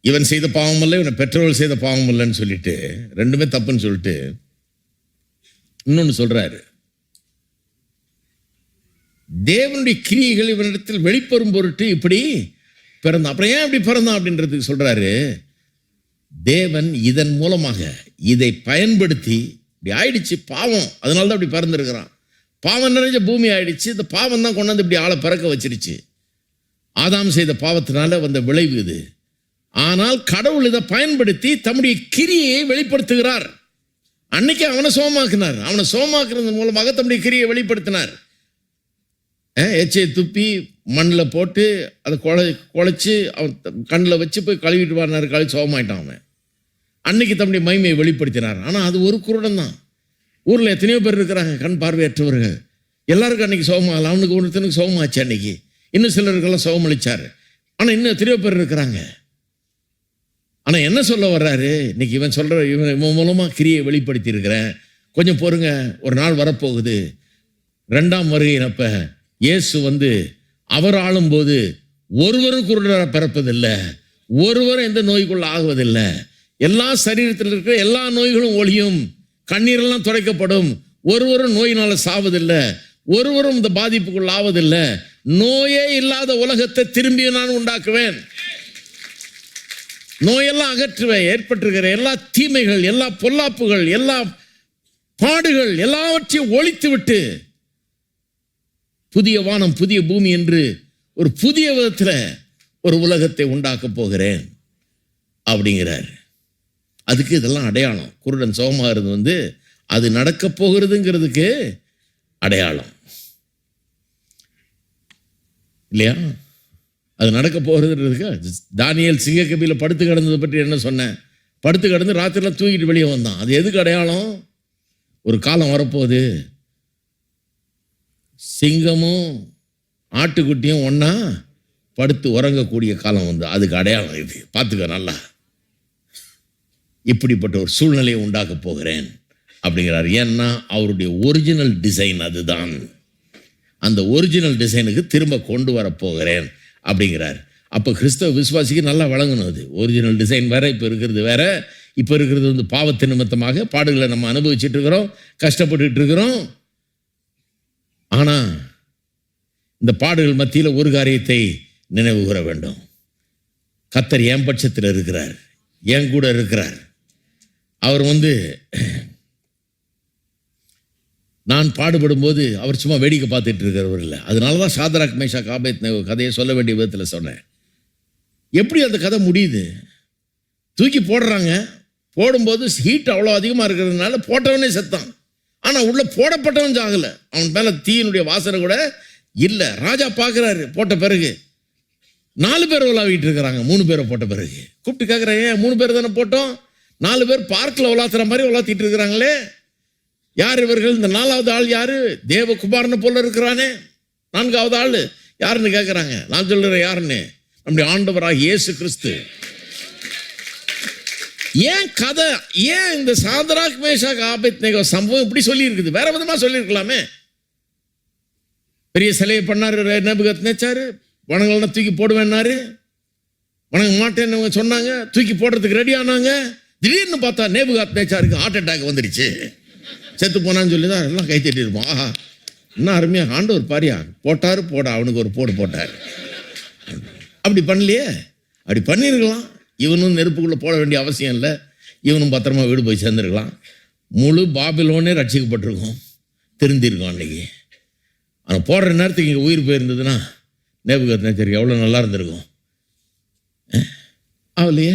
இவன் செய்த பாவம் இல்லை இவனை பெற்றோர்கள் செய்த பாவம் இல்லைன்னு சொல்லிட்டு ரெண்டுமே தப்புன்னு சொல்லிட்டு இன்னொன்று சொல்கிறாரு தேவனுடைய கிரியைகள் இவனிடத்தில் வெளிப்பெறும் பொருட்டு இப்படி பிறந்தான். அப்புறம் ஏன் இப்படி பிறந்தான் அப்படின்றதுக்கு சொல்கிறாரு தேவன் இதன் மூலமாக இதை பயன்படுத்தி இப்படி ஆயிடுச்சு பாவம். அதனால தான் இப்படி பிறந்திருக்கிறான். பாவம் நிறைஞ்ச பூமி ஆயிடுச்சு. இந்த பாவம் தான் கொண்டாந்து இப்படி ஆளை பிறக்க வச்சிருச்சு. ஆதாம் செய்த பாவத்தினால வந்த விளைவு இது. ஆனால் கடவுள் இதை பயன்படுத்தி தம்முடைய கிரியையை வெளிப்படுத்துகிறார். அன்னைக்கு அவனை சோமாக்குனார் அவனை சோமாக்குறது மூலமாக தம்முடைய கிரியை வெளிப்படுத்தினார். அஹ், எச்சையை துப்பி மண்ணில் போட்டு அதை குழ குழைச்சி அவன் கண்ணில் வச்சு போய் கழுவிட்டு வரனார் கழுவி சோகமாயிட்டான் அவன். அன்னைக்கு தம்முடைய மகிமையை வெளிப்படுத்தினார். ஆனால் அது ஒரு குருடன் தான். ஊரில் எத்தனையோ பேர் இருக்கிறாங்க கண் பார்வையற்றவர்கள். எல்லாருக்கும் அன்னைக்கு சோகமாகல. அவனுக்கு ஒருத்தனுக்கு சோகமாச்சு அன்னைக்கு. இன்னும் சிலருக்கெல்லாம் சோகமளிச்சார். ஆனால் இன்னும் எத்தனையோ பேர் இருக்கிறாங்க. ஆனால் என்ன சொல்ல வர்றாரு? இன்னைக்கு இவன் சொல்கிற இவன் இவன் மூலமாக கிரியை வெளிப்படுத்தி இருக்கிறேன் கொஞ்சம் பொறுங்க ஒரு நாள் வரப்போகுது. ரெண்டாம் வருகையினப்ப இயேசு வந்து அவர் ஆளும்போது ஒருவரும் குருடராக பிறப்பதில்லை. ஒருவரும் எந்த நோய்க்குள்ள ஆகுவதில்லை. எல்லா சரீரத்தில் இருக்கிற எல்லா நோய்களும் ஒழியும் கண்ணீரெல்லாம் துடைக்கப்படும். ஒருவரும் நோயினால் சாவதில்லை. ஒருவரும் இந்த பாதிப்புக்குள் ஆவதில்லை நோயே இல்லாத உலகத்தை திரும்பி நான் உண்டாக்குவேன். நோயெல்லாம் அகற்றுவேன் ஏற்பட்டிருக்கிற எல்லா தீமைகள் எல்லா பொல்லாப்புகள் எல்லா பாடுகள் எல்லாவற்றையும் ஒழித்து விட்டு புதிய வானம் புதிய பூமி என்று ஒரு புதிய விதத்தில் ஒரு உலகத்தை உண்டாக்கப் போகிறேன் அப்படிங்கிறார். அதுக்கு இதெல்லாம் அடையாளம். குருடன் சோகமாகிறது வந்து அது நடக்க போகிறதுங்கிறதுக்கு அடையாளம். இல்லையா? அது நடக்க போகிறதுன்றதுக்கு தானியல் சிங்கக்கபியில் படுத்து கிடந்தது பற்றி என்ன சொன்னேன்? படுத்து கிடந்து ராத்திரிலாம் தூக்கிட்டு வெளியே வந்தான். அது எதுக்கு அடையாளம்? ஒரு காலம் வரப்போகுது. சிங்கமும் ஆட்டுக்குட்டியும் ஒன்றா படுத்து உறங்கக்கூடிய காலம் வந்து அதுக்கு அடையாளம் இது. பார்த்துக்க நல்லா. இப்படிப்பட்ட ஒரு சூழ்நிலையை உண்டாக்க போகிறேன் அப்படிங்கிறார். ஏன்னா அவருடைய ஒரிஜினல் டிசைன் அதுதான். அந்த ஒரிஜினல் டிசைனுக்கு திரும்ப கொண்டு வர போகிறேன். அப்படிங்கிறார். அப்போ கிறிஸ்தவ விசுவாசிக்கு நல்லா வழங்கணும் அது. ஒரிஜினல் டிசைன் வேறு இப்போ இருக்கிறது வேற. இப்போ இருக்கிறது வந்து பாவத்து நிமித்தமாக பாடுகளை நம்ம அனுபவிச்சுட்டு இருக்கிறோம் கஷ்டப்பட்டுட்டு இருக்கிறோம். ஆனால் இந்த பாடுகள் மத்தியில் ஒரு காரியத்தை நினைவு கூற வேண்டும். கத்தர் என் பட்சத்தில் இருக்கிறார். என் கூட இருக்கிறார். அவர் வந்து நான் பாடுபடும் போது அவர் சும்மா வேடிக்கை பார்த்துட்டு இருக்கிறவர் இல்லை. அதனால தான் சாதராக் மேஷா காபேத் கதையை சொல்ல வேண்டிய விதத்தில் சொன்னேன். எப்படி அந்த கதை முடியுது? தூக்கி போடுறாங்க. போடும்போது ஹீட் அவ்வளோ அதிகமாக இருக்கிறதுனால போட்டவனே செத்தான். ஆனால் உள்ளே போடப்பட்டவன் சாகலை அவன் மேலே தீயினுடைய வாசனை கூட இல்லை. ராஜா பார்க்குறாரு போட்ட பிறகு. நாலு பேர் உலாவிட்டு இருக்கிறாங்க மூணு பேரை போட்ட பிறகு. கூப்பிட்டு கேட்குறேன் ஏன் மூணு பேர் தானே போட்டோம்? நாலு பேர் பார்க்கில் உலாத்துற மாதிரி உலாத்திட்டு இருக்கிறாங்களே. யார் இவர்கள்? இந்த நாலாவது ஆள் யாரு? தேவகுமாரனை போல இருக்கிறானே. நான்காவது ஆள் யாருன்னு கேட்குறாங்க நான் சொல்கிறேன் யாருன்னு? நம்முடைய ஆண்டவராக இயேசு கிறிஸ்து. ஏன் கதை ஏன் இந்த சாந்தராக் மேஷாக் ஆபத் நேகோ சம்பவம் இப்படி சொல்லியிருக்குது? வேற விதமாக சொல்லியிருக்கலாமே. பெரிய சிலையை பண்ணார் நபுகத் நேச்சாரு வணங்கலாம் தூக்கி போடுவேன்னாரு. வணங்க மாட்டேன்னு சொன்னாங்க. தூக்கி போடுறதுக்கு ரெடி ஆனாங்க. திடீர்னு பார்த்தா நேபுகாத் நேச்சாருக்கு ஹார்ட் அட்டாக் வந்துடுச்சு செத்து போனான்னு சொல்லி தான் எல்லாம் கை இருப்போம் ஆஹா இன்னும் அருமையாக ஆண்டவர் பாரியா? போட்டார் போடா அவனுக்கு ஒரு போடு போட்டார். அப்படி பண்ணலையே? அப்படி பண்ணியிருக்கலாம். இவனும் நெருப்புக்குள்ளே போட வேண்டிய அவசியம் இல்லை. இவனும் பத்திரமா வீடு போய் சேர்ந்துருக்கலாம். முழு பாபிலோனே ரட்சிக்கப்பட்டிருக்கும். திருந்திருக்கோம் அன்றைக்கி ஆனால் போடுற நேரத்துக்கு இங்கே உயிர் போயிருந்ததுன்னா நேபுகத் நேச்சருக்கு எவ்வளோ நல்லா இருந்திருக்கும். அவளையே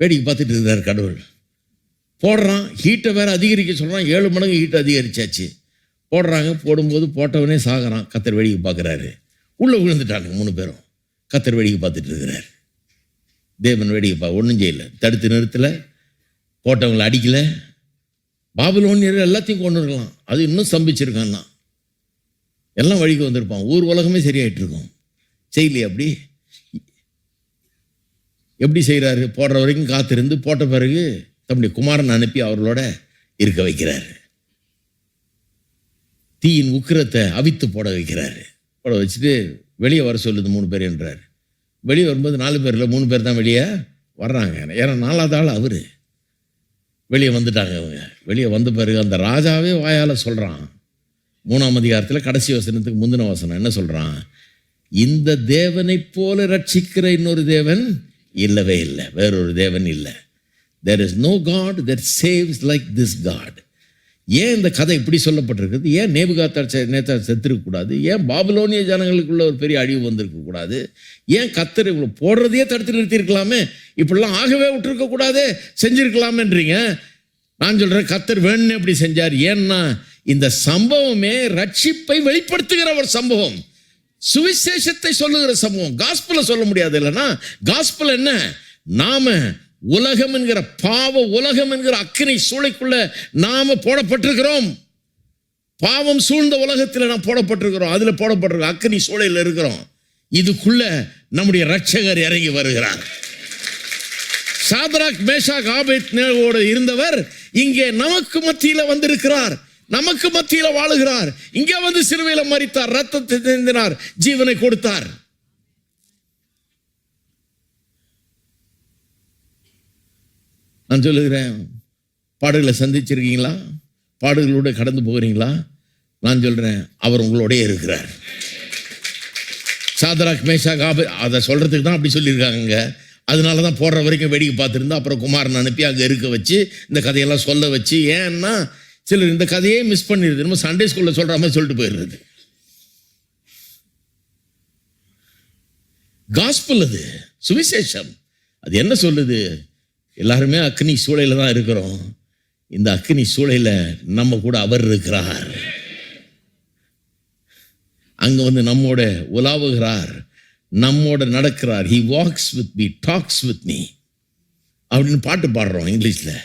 வேடிக்கை பார்த்துட்டு இருந்தார் கடவுள். போடுறான் ஹீட்டை வேறு அதிகரிக்க சொல்கிறான் ஏழு மடங்கு ஹீட் அதிகரிச்சாச்சு. போடுறாங்க போடும்போது போட்டவனே சாகிறான் கத்தர் வேடிக்கை பார்க்குறாரு. உள்ளே விழுந்துட்டாங்க மூணு பேரும். கத்தர் வேடிக்கை பார்த்துட்டு இருக்கிறார். தேவன் வேடிக்கை பா ஒன்றும் செய்யலை. தடுத்து நிறுத்தலை போட்டவங்களை அடிக்கலை. பாபிலோனியர் எல்லாத்தையும் கொண்டு இருக்கலாம் அது இன்னும் ஸ்தம்பிச்சிருக்கான்னா. எல்லாம் வழிக்கு வந்திருப்பான். ஊர் உலகமே சரியாயிட்டு இருக்கும் செய்யலையே அப்படி எப்படி செய்கிறாரு போடுற வரைக்கும் காத்திருந்து போட்ட பிறகு தம்முடைய குமாரன் அனுப்பி அவர்களோட இருக்க வைக்கிறாரு. தீயின் உக்கிரத்தை அவித்து போட வைக்கிறாரு. போட வச்சுட்டு வெளியே வர சொல்லுது மூணு பேர் என்றார். வெளியே வரும்போது நாலு பேர் இல்லை மூணு பேர் தான் வெளியே வர்றாங்க. ஏன்னா நாலாவது ஆள் அவர். வெளியே வந்துட்டாங்க அவங்க. வெளியே வந்த பிறகு அந்த ராஜாவே வாயால் சொல்கிறான் மூணாம் அதிகாரத்தில் கடைசி வசனத்துக்கு முந்தின வசனம் என்ன சொல்கிறான் இந்த தேவனைப் போல ரட்சிக்கிற இன்னொரு தேவன் இல்லவே இல்லை. வேறொரு தேவன் இல்லை. There is no god that saves like this god ஏன் இந்த கதை இப்படி சொல்லப்பட்டிருக்குது ஏன் நேபுகாத்தார் நேத்தா செத்துருக்கக்கூடாது? ஏன் பாபிலோனிய ஜனங்களுக்குள்ள ஒரு பெரிய அழிவு வந்திருக்கக்கூடாது? ஏன் கத்தர் இவ்வளோ போடுறதையே தடுத்து நிறுத்தியிருக்கலாமே? இப்படிலாம் ஆகவே விட்டுருக்க செஞ்சுருக்கலாமேன்றீங்க? நான் சொல்கிறேன் கத்தர் வேணும்னு எப்படி செஞ்சார். ஏன்னா இந்த சம்பவமே ரட்சிப்பை வெளிப்படுத்துகிற ஒரு சம்பவம். சுவிசேஷத்தை சொல்லுகிற சம்பவம். காஸ்பல சொல்ல முடியாது இல்லைன்னா காஸ்பல் என்ன? நாம உலகம் என்கிற பாவ உலகம் என்கிற அக்கினை சூளைக்குள்ள நாம போடப்பட்டிருக்கிறோம். பாவம் சூழ்ந்த உலகத்தில் நாம் போடப்பட்டிருக்கிறோம். அதுல போடப்பட்டிருக்கோம் அக்கினி சூழலில் இருக்கிறோம். இதுக்குள்ள நம்முடைய ரட்சகர் இறங்கி வருகிறார். சாதராக் மேஷாக் ஆபேத்னேவோடு இருந்தவர் இங்கே நமக்கு மத்தியில வந்திருக்கிறார். நமக்கு மத்தியில வாழுகிறார். இங்கே வந்து சிறுவையில மறித்தார் ரத்தத்தை தெரிந்தினார் ஜீவனை கொடுத்தார். நான் சொல்லுகிறேன் பாடுகளை சந்திச்சிருக்கீங்களா? பாடுகளோடு கடந்து போகிறீங்களா? நான் சொல்கிறேன் அவர் உங்களோடய இருக்கிறார். சாதராக் மேஷா காபி அதை சொல்கிறதுக்கு தான் அப்படி சொல்லியிருக்காங்க அதனால தான் போடுற வரைக்கும் வேடிக்கை பார்த்துருந்தா அப்புறம் குமாரன் அனுப்பி அங்கே இருக்க வச்சு இந்த கதையெல்லாம் சொல்ல வச்சு ஏன்னா சிலர் இந்த கதையே மிஸ் பண்ணிடுது. நம்ம சண்டே ஸ்கூலில் சொல்கிற மாதிரி சொல்லிட்டு போயிடுறது. காஸ்பிள் அது சுவிசேஷம். அது என்ன சொல்லுது? எல்லாருமே அக்னி சூளையில் தான் இருக்கிறோம். இந்த அக்னி சூளையில் நம்ம கூட அவர் இருக்கிறார். அங்கே வந்து நம்மோட உலாவுகிறார். நம்மோட நடக்கிறார். He walks with me talks with me அப்படின்னு பாட்டு பாடுறோம் இங்கிலீஷில்.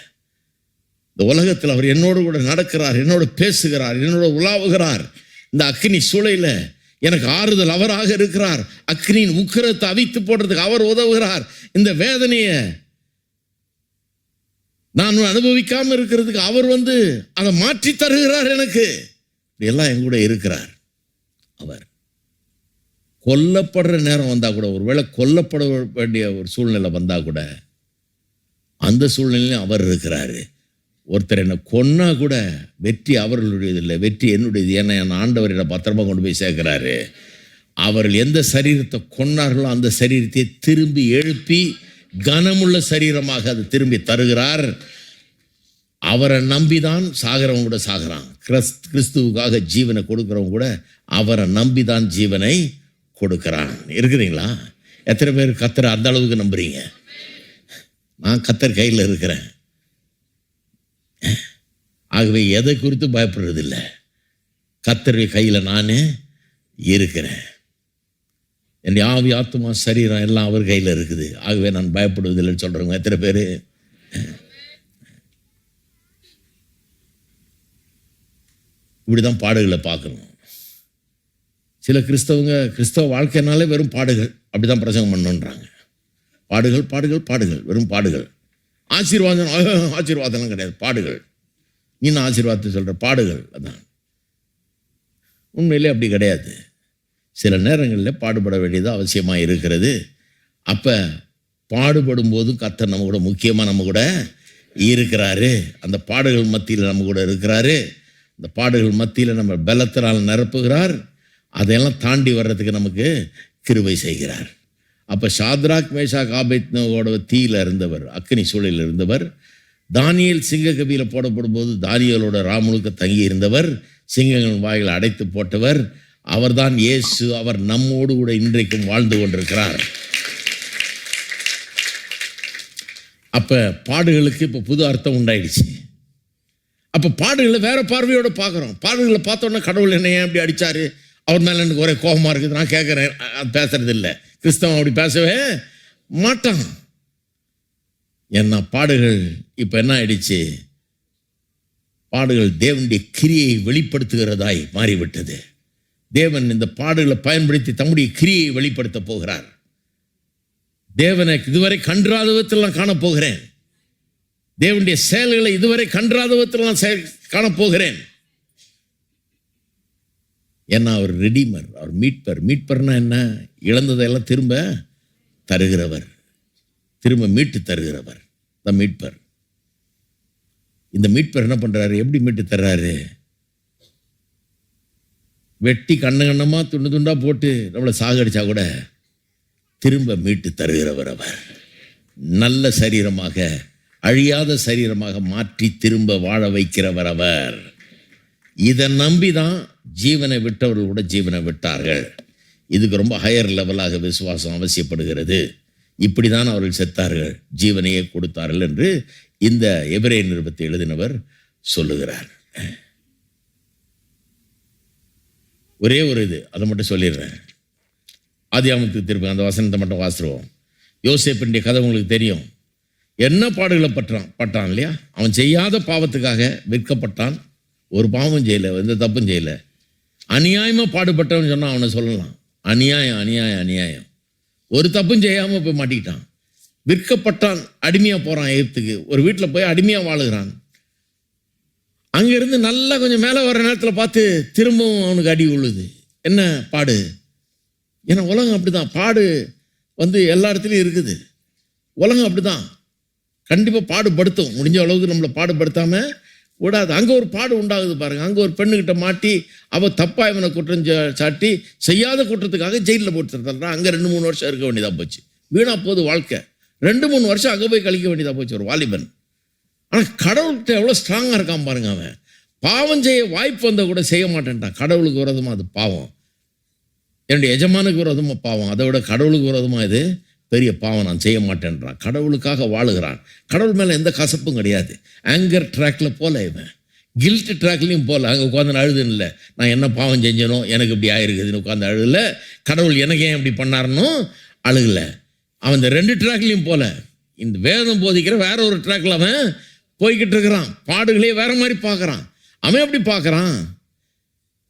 இந்த உலகத்தில் அவர் என்னோடு கூட நடக்கிறார் என்னோட பேசுகிறார் என்னோட உலாவுகிறார். இந்த அக்னி சூளையில் எனக்கு ஆறுதல் அவராக இருக்கிறார். அக்னியின் உக்கிரத்தை அவித்து போடுறதுக்கு அவர் உதவுகிறார். இந்த வேதனையை நான் அனுபவிக்காமல் இருக்கிறதுக்கு அவர் வந்து அதை மாற்றி தருகிறார் எனக்கு. எல்லாம் என் கூட இருக்கிறார் அவர். கொல்லப்படுற நேரம் வந்தால் கூட ஒருவேளை கொல்லப்பட வேண்டிய ஒரு சூழ்நிலை வந்தால் கூட அந்த சூழ்நிலையும் அவர் இருக்கிறாரு. ஒருத்தர் என்னை கொன்னா கூட வெற்றி அவர்களுடையது இல்லை வெற்றி என்னுடையது. ஏன்னா என் ஆண்டவர் என்னை பத்திரமா கொண்டு போய் சேர்க்கிறாரு. அவர்கள் எந்த சரீரத்தை கொன்னார்களோ அந்த சரீரத்தை திரும்பி எழுப்பி கனமுள்ள சரீரமாக அது திரும்பி தருகிறார். அவரை நம்பிதான் சாகிறவங்க கூட சாகிறான். கிறிஸ் கிறிஸ்துவுக்காக ஜீவனை கொடுக்குறவங்க கூட அவரை நம்பிதான் ஜீவனை கொடுக்குறான். இருக்கிறீங்களா எத்தனை பேர் கத்தரை அந்த அளவுக்கு நம்புறீங்க? நான் கத்தர் கையில் இருக்கிறேன். ஆகவே எதை குறித்து பயப்படுறதில்லை. கத்தருடைய கையில் நான் இருக்கிறேன். என் ஆவி ஆத்மா சரீரம் எல்லாம் அவர் கையில் இருக்குது. ஆகவே நான் பயப்படுவதில்லைன்னு சொல்கிறவங்க எத்தனை பேர்? இப்படி தான் பாடுகளை பார்க்கணும். சில கிறிஸ்தவங்க கிறிஸ்தவ வாழ்க்கைனாலே வெறும் பாடுகள். அப்படி தான் பிரசங்கம் பண்ணுன்றாங்க. பாடுகள் பாடுகள் பாடுகள். வெறும் பாடுகள். ஆசீர்வாதம் ஆசீர்வாதம்லாம் கிடையாது. பாடுகள். நீ நான் ஆசீர்வாதத்தை சொல்கிற பாடுகள். அதான். உண்மையிலே அப்படி கிடையாது. சில நேரங்களில் பாடுபட வேண்டியது அவசியமாக இருக்கிறது. அப்போ பாடுபடும் போதும் கத்தர் நம்ம கூட முக்கியமாக நம்ம கூட இருக்கிறாரு. அந்த பாடுகள் மத்தியில் நம்ம கூட இருக்கிறாரு. அந்த பாடுகள் மத்தியில் நம்ம பலத்தினால் நிரப்புகிறார். அதையெல்லாம் தாண்டி வர்றதுக்கு நமக்கு கிருபை செய்கிறார். அப்போ ஷாத்ராக் மேஷா ஆபேத்னோட தீயில் இருந்தவர் அக்னி சூழலில் இருந்தவர் தானியல் சிங்க கபியில் போடப்படும் போது தானியலோட ராமுழுக்க தங்கி இருந்தவர் சிங்கங்கள் வாயில் அடைத்து போட்டவர் அவர்தான் இயேசு அவர் நம்மோடு கூட இன்றைக்கும் வாழ்ந்து கொண்டிருக்கிறார். அப்போ பாடுகளுக்கு இப்போ புது அர்த்தம் உண்டாயிடுச்சு. அப்போ பாடுகளை வேற பார்வையோடு பார்க்குறோம். பாடுகளை பார்த்தோன்னா கடவுள் என்ன ஏன் அப்படி அடிச்சாரு? அவர் மேலே எனக்கு ஒரே கோபமாக இருக்குது. நான் கேட்குறேன். பேசுறது இல்லை. கிறிஸ்தவன் அப்படி பேசவே மாட்டான். என்ன பாடுகள் இப்போ என்ன ஆயிடுச்சு? பாடுகள் தேவனுடைய கிரியை வெளிப்படுத்துகிறதாய் மாறிவிட்டது. தேவன் இந்த பாடுகளை பயன்படுத்தி தம்முடைய கிரியை வெளிப்படுத்த போகிறார். தேவனை இதுவரை கன்றாத விதத்தில் நான் காணப்போகிறேன் தேவனுடைய செயல்களை இதுவரை கன்றாத விதத்தில் நான் செயல் காணப்போகிறேன் ஏன்னா அவர் ரெடிமர் அவர் மீட்பர். மீட்பர்னா என்ன? இழந்ததையெல்லாம் திரும்ப தருகிறவர். திரும்ப மீட்டு தருகிறவர். த மீட்பர். இந்த மீட்பர் என்ன பண்ணுறாரு எப்படி மீட்டு தர்றாரு? வெட்டி கண்ண கண்ணமாக துண்டு துண்டாக போட்டு நம்மளை சாகடிச்சா கூட திரும்ப மீட்டு தருகிறவர் அவர். நல்ல சரீரமாக அழியாத சரீரமாக மாற்றி திரும்ப வாழ வைக்கிறவர் அவர். இதை நம்பி தான் ஜீவனை விட்டவர்கள் கூட ஜீவனை விட்டார்கள். இதுக்கு ரொம்ப ஹையர் லெவலாக விசுவாசம் அவசியப்படுகிறது. இப்படி தான் அவர்கள் செத்தார்கள். ஜீவனையே கொடுத்தார்கள் என்று இந்த எபிரே நிருபத்தை எழுதினவர் சொல்லுகிறார். ஒரே ஒரு இது அதை மட்டும் சொல்லிடுறேன். ஆதியாமத்துக்கு திருப்பி அந்த வசனத்தை மட்டும் வாசிடுவோம் யோசேப்பினுடைய கதை உங்களுக்கு தெரியும். என்ன பாடுகளை பற்றான் பட்டான் இல்லையா? அவன் செய்யாத பாவத்துக்காக விற்கப்பட்டான். ஒரு பாவம் செய்யலை எந்த தப்பும் செய்யலை. அநியாயமாக பாடுபட்டவன் சொன்னால் அவனை சொல்லலாம். அநியாயம் அநியாயம் அநியாயம். ஒரு தப்பும் செய்யாமல் போய் மாட்டிக்கிட்டான். விற்கப்பட்டான் அடிமையாக போகிறான் எகிப்துக்கு. ஒரு வீட்டில் போய் அடிமையாக வாழுகிறான். அங்கிருந்து நல்லா கொஞ்சம் மேலே வர நேரத்தில் பார்த்து திரும்பவும் அவனுக்கு அடி உழுது என்ன பாடு? ஏன்னா உலகம் அப்படிதான். பாடு வந்து எல்லா இடத்துலையும் இருக்குது. உலகம் அப்படிதான். கண்டிப்பாக பாடுபடுத்தும். முடிஞ்ச அளவுக்கு நம்மளை பாடுபடுத்தாமல் விடாது. அங்கே ஒரு பாடு உண்டாகுது பாருங்கள் அங்கே ஒரு பெண்ணுக்கிட்ட மாட்டி அவள் தப்பாக இவனை குற்றம் சா- சாட்டி செய்யாத குற்றத்துக்காக ஜெயிலில் போட்டு தள்ளுறான். அங்கே ரெண்டு மூணு வருஷம் இருக்க வேண்டியதாக போச்சு. வீணாக போகுது வாழ்க்கை. ரெண்டு மூணு வருஷம் அங்கே போய் கழிக்க வேண்டியதாக போச்சு. ஒரு வாலிபன். ஆனால் கடவுள்கிட்ட எவ்வளோ ஸ்ட்ராங்காக இருக்கான் பாருங்க அவன். பாவம் செய்ய வாய்ப்பு வந்தால் கூட செய்ய மாட்டேன்ட்டான். கடவுளுக்கு விரோதமாக அது பாவம். என்னுடைய எஜமானுக்கு விரோதமாக பாவம். அதை விட கடவுளுக்கு விரோதமாக இது பெரிய பாவம். நான் செய்ய மாட்டேன்றான். கடவுளுக்காக வாழுகிறான். கடவுள் மேலே எந்த கசப்பும் கிடையாது. ஆங்கர் ட்ராக்ல போல இவன். கில்ட் ட்ராக்லையும் போகல அங்கே உட்காந்து அழுதுன்னு இல்லை. நான் என்ன பாவம் செஞ்சனோ எனக்கு இப்படி ஆயிருக்குதுன்னு உட்காந்து அழுகல. கடவுள் எனக்கு ஏன் இப்படி பண்ணாருன்னு அழுகலை. அவன் இந்த ரெண்டு ட்ராக்லையும் போகல இந்த வேதம் போதிக்கிற வேற ஒரு ட்ராக்ல அவன் போய்கிட்டு இருக்கிறான் பாடுகளே வேற மாதிரி பார்க்கறான். அவன் எப்படி பார்க்கறான்?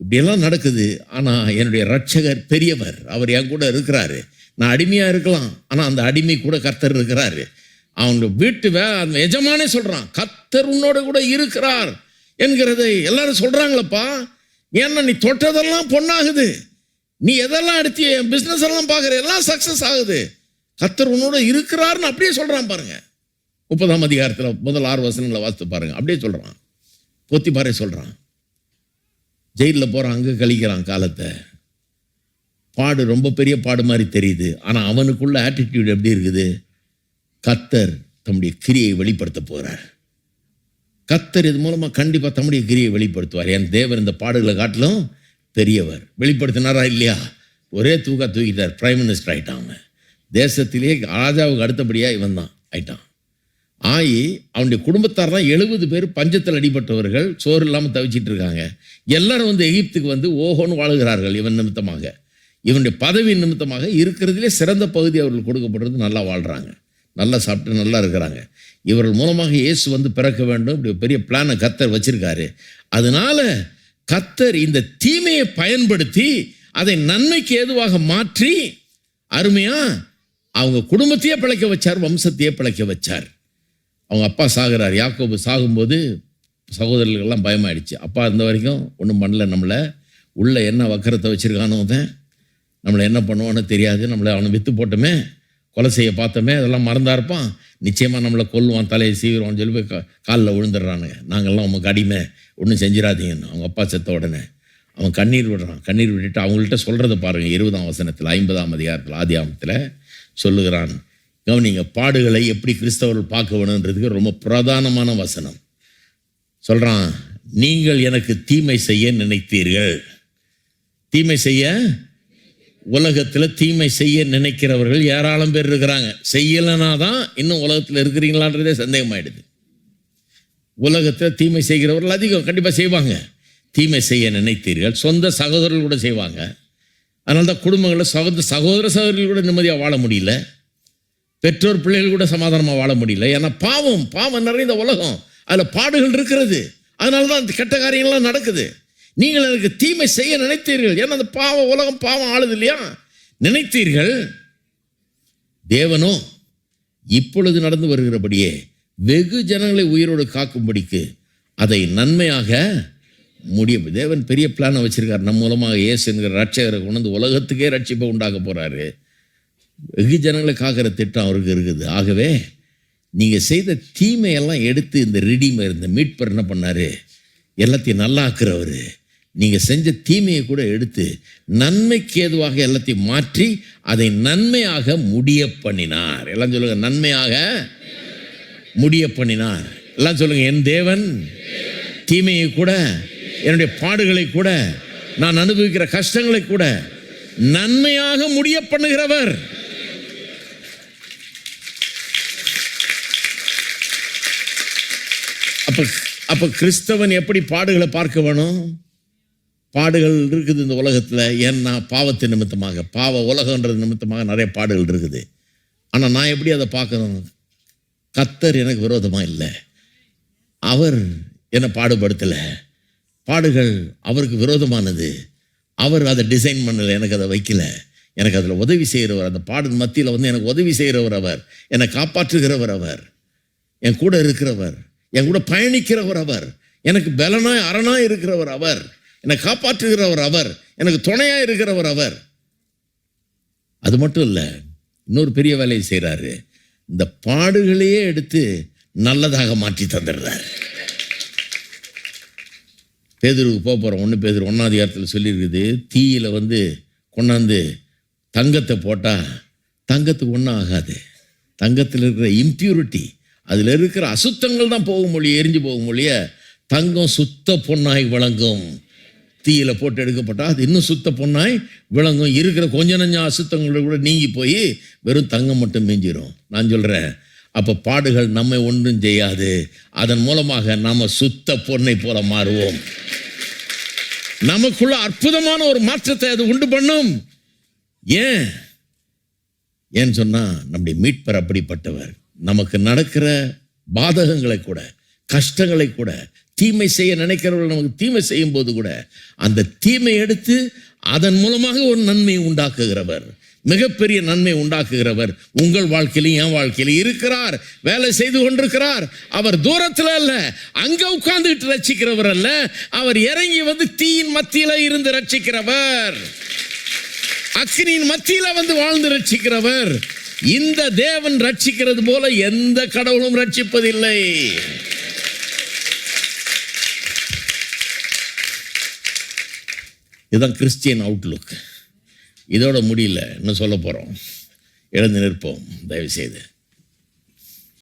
இப்படியெல்லாம் நடக்குது. ஆனால் என்னுடைய ரட்சகர் பெரியவர் அவர் என் கூட இருக்கிறாரு. நான் அடிமையாக இருக்கலாம். ஆனால் அந்த அடிமை கூட கர்த்தர் இருக்கிறாரு. அவங்க வீட்டு வே அந்த எஜமானே சொல்கிறான் கர்த்தர் உன்னோட கூட இருக்கிறார் என்கிறதை எல்லாரும் சொல்கிறாங்களப்பா ஏன்னா நீ தொட்டதெல்லாம் பொண்ணாகுது நீ எதெல்லாம் எடுத்து என் பிஸ்னஸ் எல்லாம் பார்க்குற எல்லாம் சக்ஸஸ் ஆகுது. கர்த்தர் உன்னோட இருக்கிறாருன்னு அப்படியே சொல்கிறான் பாருங்கள் முப்பதாம் அதிகாரத்தில் முதல் ஆறு வசனங்களை வாசித்து பாருங்க. அப்படியே சொல்கிறான் பொத்திபாரே சொல்கிறான் ஜெயிலில் போகிறான் அங்கே கழிக்கிறான் காலத்தை. பாடு ரொம்ப பெரிய பாடு மாதிரி தெரியுது. ஆனால் அவனுக்குள்ள ஆட்டிடியூட் எப்படி இருக்குது? கத்தர் தம்முடைய கிரியை வெளிப்படுத்த போகிறார் கத்தர் இது மூலமாக கண்டிப்பாக தம்முடைய கிரியை வெளிப்படுத்துவார். என் தேவர் இந்த பாடுகளை காட்டிலும் பெரியவர். வெளிப்படுத்தினாரா இல்லையா? ஒரே தூக்கா தூக்கிட்டார். பிரைம் மினிஸ்டர் ஆகிட்டான் அவன். தேசத்திலே ராஜாவுக்கு அடுத்தபடியாக இவன் தான் ஆயிட்டான். ஆகி அவனுடைய குடும்பத்தாரெல்லாம் எழுபது பேர் பஞ்சத்தில் அடிபட்டவர்கள் சோறு இல்லாமல் தவிச்சிட்டு இருக்காங்க. எல்லாரும் வந்து எகிப்துக்கு வந்து ஓஹோன்னு வாழுகிறார்கள் இவன் நிமித்தமாக. இவனுடைய பதவி நிமித்தமாக இருக்கிறதுலே சிறந்த பகுதி அவர்கள் கொடுக்கப்படுறது நல்லா வாழ்கிறாங்க நல்லா சாப்பிட்டு நல்லா இருக்கிறாங்க. இவர்கள் மூலமாக இயேசு வந்து பிறக்க வேண்டும். இப்படி பெரிய பிளானை கத்தர் வச்சிருக்காரு. அதனால கத்தர் இந்த தீமையை பயன்படுத்தி அதை நன்மைக்கு ஏதுவாக மாற்றி அருமையாக அவங்க குடும்பத்தையே பிழைக்க வச்சார் வம்சத்தையே பிழைக்க வச்சார். அவங்க அப்பா சாகுறார். யாக்கோபு சாகும்போது சகோதரர்களுக்கெல்லாம் பயமாயிடுச்சு. அப்பா இருந்த வரைக்கும் ஒன்றும் பண்ணல நம்மளை. உள்ளே என்ன வக்கரத்தை வச்சுருக்கானோ தான் நம்மளை என்ன பண்ணுவான்னு தெரியாது. நம்மளை அவனை விற்று போட்டோமே கொலை செய்ய பார்த்தோமே அதெல்லாம் மறந்தா இருப்பான். நிச்சயமாக நம்மளை கொல்லுவான் தலையை சீவிடுவான்னு சொல்லி போய் கா- காலில் விழுந்துடுறானுங்க. நாங்கள்லாம் உமக்கு அடிமை ஒன்றும் செஞ்சிடாதீங்கன்னு. அவங்க அப்பா செத்த உடனே. அவன் கண்ணீர் விடுறான். கண்ணீர் விட்டுட்டு அவங்கள்ட்ட சொல்கிறத பாருங்கள் இருபதாம் வசனத்தில் ஐம்பதாம் அதிகாரத்தில் ஆதி ஆமத்தில் சொல்லுகிறான். கவனிங்க பாடுகளை எப்படி கிறிஸ்தவர்கள் பார்க்க வேணுன்றதுக்கு ரொம்ப பிரதானமான வசனம். சொல்கிறான் நீங்கள் எனக்கு தீமை செய்ய நினைத்தீர்கள். தீமை செய்ய? உலகத்தில் தீமை செய்ய நினைக்கிறவர்கள் ஏராளம் பேர் இருக்கிறாங்க. செய்யலைனா தான் இன்னும் உலகத்தில் இருக்கிறீங்களான்றதே சந்தேகமாயிடுது. உலகத்தில் தீமை செய்கிறவர்கள் அதிகம் கண்டிப்பாக செய்வாங்க. தீமை செய்ய நினைத்தீர்கள் சொந்த சகோதரர்கள் கூட செய்வாங்க. அதனால தான் குடும்பங்களில் சகோதர சகோதர சகோதரிகள் கூட நிம்மதியாக வாழ முடியல. பெற்றோர் பிள்ளைகள் கூட சமாதானமாக வாழ முடியல. ஏன்னா பாவம் பாவம் நிறைந்த உலகம். அதில் பாடுகள் இருக்கிறது. அதனால தான் அந்த கெட்ட காரியங்கள்லாம் நடக்குது. நீங்கள் எனக்கு தீமை செய்ய நினைத்தீர்கள். ஏன்னா அந்த பாவம் உலகம் பாவம் ஆளுது இல்லையா? நினைத்தீர்கள். தேவனோ இப்பொழுது நடந்து வருகிறபடியே வெகு ஜனங்களை உயிரோடு காக்கும்படிக்கு அதை நன்மையாக முடியும். தேவன் பெரிய பிளானை வச்சுருக்கார். நம் மூலமாக இயேசு என்கிற ரட்சகரை கொண்டு வந்து உலகத்துக்கே ரட்சிப்பை உண்டாக்க போகிறாரு வெகு ஜனங்களை காக்கிற திட்டம் அவருக்கு இருக்குது. ஆகவே நீங்கள் செய்த தீமையெல்லாம் எடுத்து இந்த ரெடிமர் இந்த மீட்பர் என்ன பண்ணார்? எல்லாத்தையும் நல்லாக்குறவர். நீங்கள் செஞ்ச தீமையை கூட எடுத்து நன்மைக்கு ஏதுவாக எல்லாத்தையும் மாற்றி அதை நன்மையாக முடிய பண்ணினார். எல்லாம் சொல்லுங்க நன்மையாக முடிய பண்ணினார். எல்லாம் சொல்லுங்க என் தேவன் தீமையை கூட என்னுடைய பாடுகளை கூட நான் அனுபவிக்கிற கஷ்டங்களை கூட நன்மையாக முடிய பண்ணுகிறவர். அப்போ அப்போ கிறிஸ்தவன் எப்படி பாடுகளை பார்க்க வேணும்? பாடுகள் இருக்குது இந்த உலகத்தில். ஏன்னா பாவத்தின் நிமித்தமாக பாவ உலகன்றது நிமித்தமாக நிறைய பாடுகள் இருக்குது. ஆனால் நான் எப்படி அதை பார்க்கணும்? கத்தர் எனக்கு விரோதமாக இல்லை. அவர் என்னை பாடுபடுத்தலை. பாடுகள் அவருக்கு விரோதமானது. அவர் அதை டிசைன் பண்ணலை எனக்கு அதை வைக்கல. எனக்கு அதில் உதவி செய்கிறவர் அந்த பாடு மத்தியில் வந்து எனக்கு உதவி செய்கிறவர் அவர். என்னை காப்பாற்றுகிறவர் அவர். என் கூட இருக்கிறவர். என் கூட பயணிக்கிறவர் அவர். எனக்கு பலனாய் அரணாய் இருக்கிறவர் அவர். என்னை காப்பாற்றுகிறவர் அவர். எனக்கு துணையாக இருக்கிறவர் அவர். அது மட்டும் இல்லை இன்னொரு பெரிய வேலையை செய்கிறாரு இந்த பாடுகளையே எடுத்து நல்லதாக மாற்றி தந்துடுறாரு. பேதருக்கு போக போகிறோம் ஒன்று பேதர் ஒன்றாவது அதிகாரத்தில் சொல்லியிருக்குது தீயில் வந்து கொண்டாந்து தங்கத்தை போட்டால் தங்கத்துக்கு ஒன்றும் ஆகாது. தங்கத்தில் இருக்கிற இம்ப்யூரிட்டி அதில் இருக்கிற அசுத்தங்கள் தான் போகும் மொழிய எரிஞ்சு போகும் மொழிய தங்கம் சுத்த பொன்னாய் விளங்கும். தீயில் போட்டு எடுக்கப்பட்டால் அது இன்னும் சுத்த பொன்னாய் விளங்கும். இருக்கிற கொஞ்ச நஞ்ச அசுத்தங்களோட கூட நீங்கி போய் வெறும் தங்கம் மட்டும் மிஞ்சிடும் நான் சொல்கிறேன் அப்போ பாடுகள் நம்மை ஒன்றும் செய்யாது. அதன் மூலமாக நம்ம சுத்த பொன்னை போல மாறுவோம். நமக்குள்ள அற்புதமான ஒரு மாற்றத்தை அது உண்டு பண்ணும். ஏன்? ஏன்னு சொன்னால் நம்முடைய மீட்பர் அப்படிப்பட்டவர். நமக்கு நடக்கிற பாதகங்களை கூட கஷ்டங்களை கூட தீமை செய்ய நினைக்கிறவர்கள் நமக்கு தீமை செய்யும் போது கூட அந்த தீமை எடுத்து அதன் மூலமாக ஒரு நன்மையை உண்டாக்குகிறவர். மிகப்பெரிய நன்மை உண்டாக்குகிறவர். உங்கள் வாழ்க்கையிலும் என் வாழ்க்கையிலும் இருக்கிறார். வேலை செய்து கொண்டிருக்கிறார். அவர் தூரத்தில் அல்ல. அங்கே உட்கார்ந்துட்டு ரட்சிக்கிறவர் அல்ல. அவர் இறங்கி வந்து தீயின் மத்தியில் இருந்து ரட்சிக்கிறவர். அக்னியின் மத்தியில் வந்து வாழ்ந்து ரட்சிக்கிறவர். இந்த தேவன் ரட்சிக்கிறது போல எந்த கடவுளும் ரட்சிப்பதில்லை. இதுதான் கிறிஸ்டியன் அவுட்லுக் இதோட முடியல இன்னும் சொல்ல போகிறோம் எழுந்து நிற்போம். தயவுசெய்து.